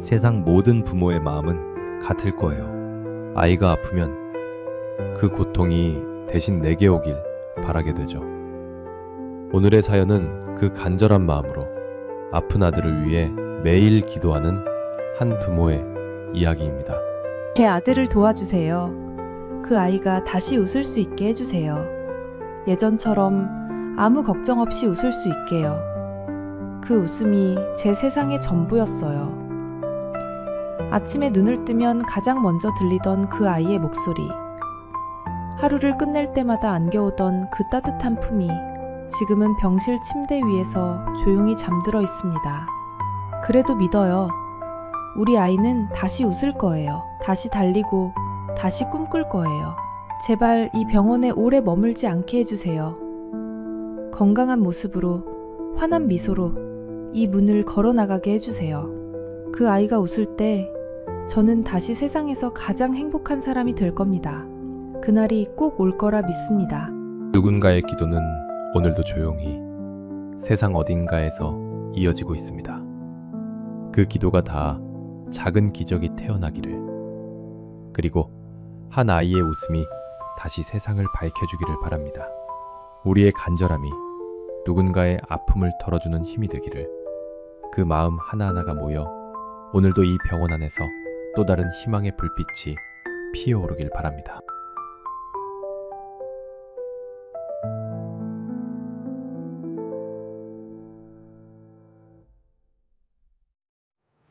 세상 모든 부모의 마음은 같을 거예요. 아이가 아프면 그 고통이 대신 내게 오길 바라게 되죠. 오늘의 사연은 그 간절한 마음으로 아픈 아들을 위해 매일 기도하는 한 부모의 이야기입니다. 제 아들을 도와주세요. 그 아이가 다시 웃을 수 있게 해주세요. 예전처럼 아무 걱정 없이 웃을 수 있게요. 그 웃음이 제 세상의 전부였어요. 아침에 눈을 뜨면 가장 먼저 들리던 그 아이의 목소리. 하루를 끝낼 때마다 안겨오던 그 따뜻한 품이 지금은 병실 침대 위에서 조용히 잠들어 있습니다. 그래도 믿어요. 우리 아이는 다시 웃을 거예요. 다시 달리고 다시 꿈꿀 거예요. 제발 이 병원에 오래 머물지 않게 해주세요. 건강한 모습으로 환한 미소로 이 문을 걸어 나가게 해주세요. 그 아이가 웃을 때 저는 다시 세상에서 가장 행복한 사람이 될 겁니다. 그날이 꼭 올 거라 믿습니다. 누군가의 기도는 오늘도 조용히 세상 어딘가에서 이어지고 있습니다. 그 기도가 다 작은 기적이 태어나기를 그리고 한 아이의 웃음이 다시 세상을 밝혀주기를 바랍니다. 우리의 간절함이 누군가의 아픔을 털어주는 힘이 되기를 그 마음 하나하나가 모여 오늘도 이 병원 안에서 또 다른 희망의 불빛이 피어오르길 바랍니다.